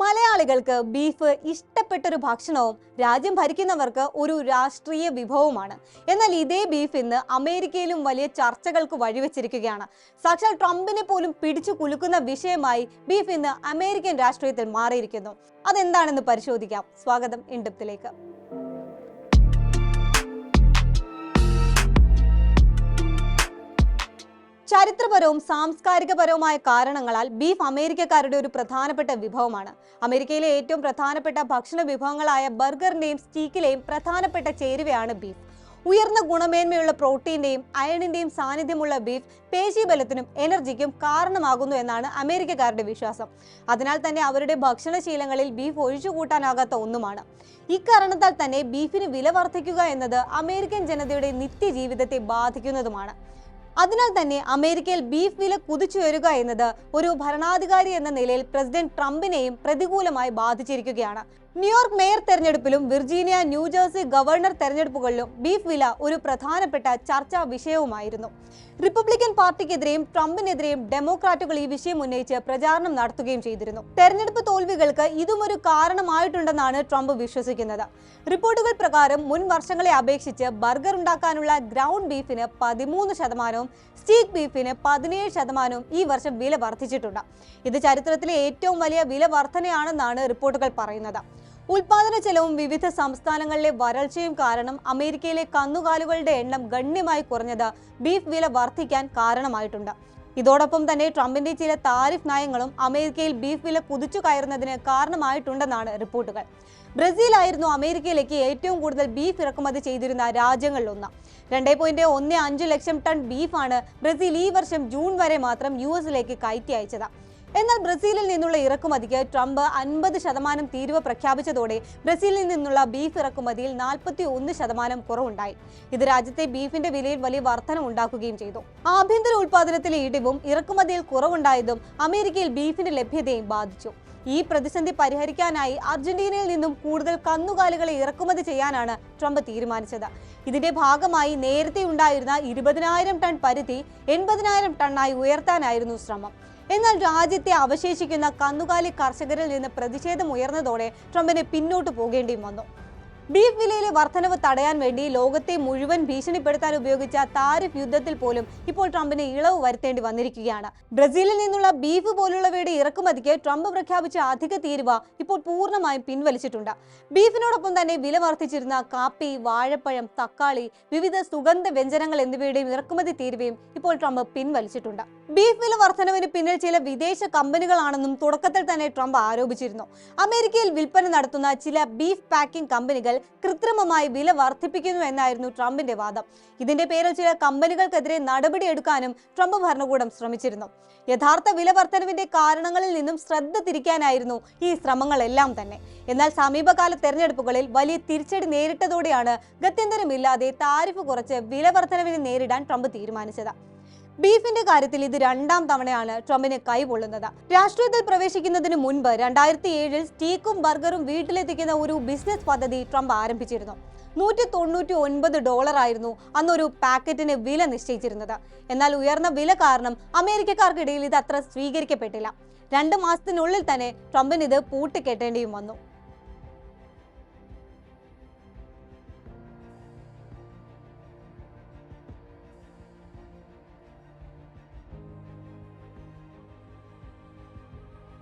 മലയാളികൾക്ക് ബീഫ് ഇഷ്ടപ്പെട്ടൊരു ഭക്ഷണവും രാജ്യം ഭരിക്കുന്നവർക്ക് ഒരു രാഷ്ട്രീയ വിഭവവുമാണ്. എന്നാൽ ഇതേ ബീഫ് ഇന്ന് അമേരിക്കയിലും വലിയ ചർച്ചകൾക്ക് വഴിവെച്ചിരിക്കുകയാണ്. സാക്ഷാൽ ട്രംപിനെ പോലും പിടിച്ചു കുലുക്കുന്ന വിഷയമായി ബീഫ് ഇന്ന് അമേരിക്കൻ രാഷ്ട്രീയത്തിൽ മാറിയിരിക്കുന്നു. അതെന്താണെന്ന് പരിശോധിക്കാം. സ്വാഗതം ഇൻഡപ്തിലേക്ക്. ചരിത്രപരവും സാംസ്കാരികപരവുമായ കാരണങ്ങളാൽ ബീഫ് അമേരിക്കക്കാരുടെ ഒരു പ്രധാനപ്പെട്ട വിഭവമാണ്. അമേരിക്കയിലെ ഏറ്റവും പ്രധാനപ്പെട്ട ഭക്ഷണ വിഭവങ്ങളായ ബർഗറിന്റെയും സ്റ്റീക്കിലെയും പ്രധാനപ്പെട്ട ചേരുവയാണ് ബീഫ്. ഉയർന്ന ഗുണമേന്മയുള്ള പ്രോട്ടീന്റെയും അയണിന്റെയും സാന്നിധ്യമുള്ള ബീഫ് പേശീബലത്തിനും എനർജിക്കും കാരണമാകുന്നു എന്നാണ് അമേരിക്കക്കാരുടെ വിശ്വാസം. അതിനാൽ തന്നെ അവരുടെ ഭക്ഷണശീലങ്ങളിൽ ബീഫ് ഒഴിച്ചുകൂട്ടാനാകാത്ത ഒന്നുമാണ്. ഇക്കാരണത്താൽ തന്നെ ബീഫിന് വില വർദ്ധിക്കുക എന്നത് അമേരിക്കൻ ജനതയുടെ നിത്യജീവിതത്തെ ബാധിക്കുന്നതുമാണ്. അതിനാൽ തന്നെ അമേരിക്കയിൽ ബീഫ് വില കുതിച്ചുയരുക എന്നത് ഒരു ഭരണാധികാരി എന്ന നിലയിൽ പ്രസിഡന്റ് ട്രംപിനെയും പ്രതികൂലമായി ബാധിച്ചിരിക്കുകയാണ്. ന്യൂയോർക്ക് മേയർ തെരഞ്ഞെടുപ്പിലും വിർജീനിയ ന്യൂജേഴ്സി ഗവർണർ തെരഞ്ഞെടുപ്പുകളിലും ബീഫ് വില ഒരു പ്രധാനപ്പെട്ട ചർച്ചാ വിഷയവുമായിരുന്നു. റിപ്പബ്ലിക്കൻ പാർട്ടിക്കെതിരെയും ട്രംപിനെതിരെയും ഡെമോക്രാറ്റുകൾ ഈ വിഷയം ഉന്നയിച്ച് പ്രചാരണം നടത്തുകയും ചെയ്തിരുന്നു. തെരഞ്ഞെടുപ്പ് തോൽവികൾക്ക് ഇതും ഒരു കാരണമായിട്ടുണ്ടെന്നാണ് ട്രംപ് വിശ്വസിക്കുന്നത്. റിപ്പോർട്ടുകൾ പ്രകാരം മുൻ വർഷങ്ങളെ അപേക്ഷിച്ച് ബർഗർ ഉണ്ടാക്കാനുള്ള ഗ്രൗണ്ട് ബീഫിന് പതിമൂന്ന് ശതമാനവും സ്റ്റീക്ക് ബീഫിന് പതിനേഴ് ശതമാനവും ഈ വർഷം വില വർദ്ധിച്ചിട്ടുണ്ട്. ഇത് ചരിത്രത്തിലെ ഏറ്റവും വലിയ വില വർധനയാണെന്നാണ് റിപ്പോർട്ടുകൾ പറയുന്നത്. ഉൽപാദന ചെലവും വിവിധ സംസ്ഥാനങ്ങളിലെ വരൾച്ചയും കാരണം അമേരിക്കയിലെ കന്നുകാലികളുടെ എണ്ണം ഗണ്യമായി കുറഞ്ഞത് ബീഫ് വില വർദ്ധിക്കാൻ കാരണമായിട്ടുണ്ട്. ഇതോടൊപ്പം തന്നെ ട്രംപിന്റെ ചില താരിഫ് നയങ്ങളും അമേരിക്കയിൽ ബീഫ് വില കുതിച്ചു കയറുന്നതിന് കാരണമായിട്ടുണ്ടെന്നാണ് റിപ്പോർട്ടുകൾ. ബ്രസീലായിരുന്നു അമേരിക്കയിലേക്ക് ഏറ്റവും കൂടുതൽ ബീഫ് ഇറക്കുമതി ചെയ്തിരുന്ന രാജ്യങ്ങളിലൊന്ന്. രണ്ടേ പോയിന്റ് ഒന്ന് അഞ്ച് ലക്ഷം ടൺ ബീഫാണ് ബ്രസീൽ ഈ വർഷം ജൂൺ വരെ മാത്രം യു എസിലേക്ക് കയറ്റി അയച്ചത്. എന്നാൽ ബ്രസീലിൽ നിന്നുള്ള ഇറക്കുമതിക്ക് ട്രംപ് അൻപത് ശതമാനം തീരുവ പ്രഖ്യാപിച്ചതോടെ ബ്രസീലിൽ നിന്നുള്ള ബീഫ് ഇറക്കുമതിയിൽ നാൽപ്പത്തി ഒന്ന് ശതമാനം കുറവുണ്ടായി. ഇത് രാജ്യത്തെ ബീഫിന്റെ വിലയിൽ വലിയ വർധന ഉണ്ടാക്കുകയും ചെയ്തു. ആഭ്യന്തര ഉൽപാദനത്തിലെ ഇടിവും ഇറക്കുമതിയിൽ കുറവുണ്ടായതും അമേരിക്കയിൽ ബീഫിന്റെ ലഭ്യതയും ബാധിച്ചു. ഈ പ്രതിസന്ധി പരിഹരിക്കാനായി അർജന്റീനയിൽ നിന്നും കൂടുതൽ കന്നുകാലികളെ ഇറക്കുമതി ചെയ്യാനാണ് ട്രംപ് തീരുമാനിച്ചത്. ഇതിന്റെ ഭാഗമായി നേരത്തെ ഉണ്ടായിരുന്ന ഇരുപതിനായിരം ടൺ പരിധി എൺപതിനായിരം ടണ്ണായി ഉയർത്താനായിരുന്നു ശ്രമം. എന്നാൽ രാജ്യത്തെ അവശേഷിക്കുന്ന കന്നുകാലി കർഷകരിൽ നിന്ന് പ്രതിഷേധം ഉയർന്നതോടെ ട്രംപിന് പിന്നോട്ട് പോകേണ്ടിയും വന്നു. ബീഫ് വിലയിലെ വർധനവ് തടയാൻ വേണ്ടി ലോകത്തെ മുഴുവൻ ഭീഷണിപ്പെടുത്താൻ ഉപയോഗിച്ച താരിഫ് യുദ്ധത്തിൽ പോലും ഇപ്പോൾ ട്രംപിന് ഇളവ് വരുത്തേണ്ടി വന്നിരിക്കുകയാണ്. ബ്രസീലിൽ നിന്നുള്ള ബീഫ് പോലുള്ളവയുടെ ഇറക്കുമതിക്ക് ട്രംപ് പ്രഖ്യാപിച്ച അധിക തീരുവ ഇപ്പോൾ പൂർണമായും പിൻവലിച്ചിട്ടുണ്ട്. ബീഫിനോടൊപ്പം തന്നെ വില വർദ്ധിച്ചിരുന്ന കാപ്പി വാഴപ്പഴം തക്കാളി വിവിധ സുഗന്ധ വ്യഞ്ജനങ്ങൾ എന്നിവയുടെയും ഇറക്കുമതി തീരുവയും ഇപ്പോൾ ട്രംപ് പിൻവലിച്ചിട്ടുണ്ട്. ബീഫ് വില വർധനവിന് പിന്നിൽ ചില വിദേശ കമ്പനികളാണെന്നും തുടക്കത്തിൽ തന്നെ ട്രംപ് ആരോപിച്ചിരുന്നു. അമേരിക്കയിൽ വിൽപ്പന നടത്തുന്ന ചില ബീഫ് പാക്കിംഗ് കമ്പനികൾ കൃത്രിമമായി വില വർദ്ധിപ്പിക്കുന്നു എന്നായിരുന്നു ട്രംപിന്റെ വാദം. ഇതിന്റെ പേരിൽ ചില കമ്പനികൾക്കെതിരെ നടപടിയെടുക്കാനും ട്രംപ് ഭരണകൂടം ശ്രമിച്ചിരുന്നു. യഥാർത്ഥ വില വർധനവിന്റെ കാരണങ്ങളിൽ നിന്നും ശ്രദ്ധ തിരിക്കാനായിരുന്നു ഈ ശ്രമങ്ങളെല്ലാം തന്നെ. എന്നാൽ സമീപകാല തെരഞ്ഞെടുപ്പുകളിൽ വലിയ തിരിച്ചടി നേരിട്ടതോടെയാണ് ഗത്യന്തരമില്ലാതെ താരിഫ് കുറച്ച് വില വർധനവിനെ നേരിടാൻ ട്രംപ് തീരുമാനിച്ചത്. ബീഫിന്റെ കാര്യത്തിൽ ഇത് രണ്ടാം തവണയാണ് ട്രംപിന് കൈപൊള്ളുന്നത്. രാഷ്ട്രീയത്തിൽ പ്രവേശിക്കുന്നതിന് മുൻപ് രണ്ടായിരത്തി ഏഴിൽ സ്റ്റീക്കും ബർഗറും വീട്ടിലെത്തിക്കുന്ന ഒരു ബിസിനസ് പദ്ധതി ട്രംപ് ആരംഭിച്ചിരുന്നു. നൂറ്റി തൊണ്ണൂറ്റി ഒൻപത് ഡോളർ ആയിരുന്നു അന്നൊരു പാക്കറ്റിന് വില നിശ്ചയിച്ചിരുന്നത്. എന്നാൽ ഉയർന്ന വില കാരണം അമേരിക്കക്കാർക്കിടയിൽ ഇത് അത്ര സ്വീകരിക്കപ്പെട്ടില്ല. രണ്ട് മാസത്തിനുള്ളിൽ തന്നെ ട്രംപിന് ഇത് പൂട്ടിക്കെട്ടേണ്ടിയും വന്നു.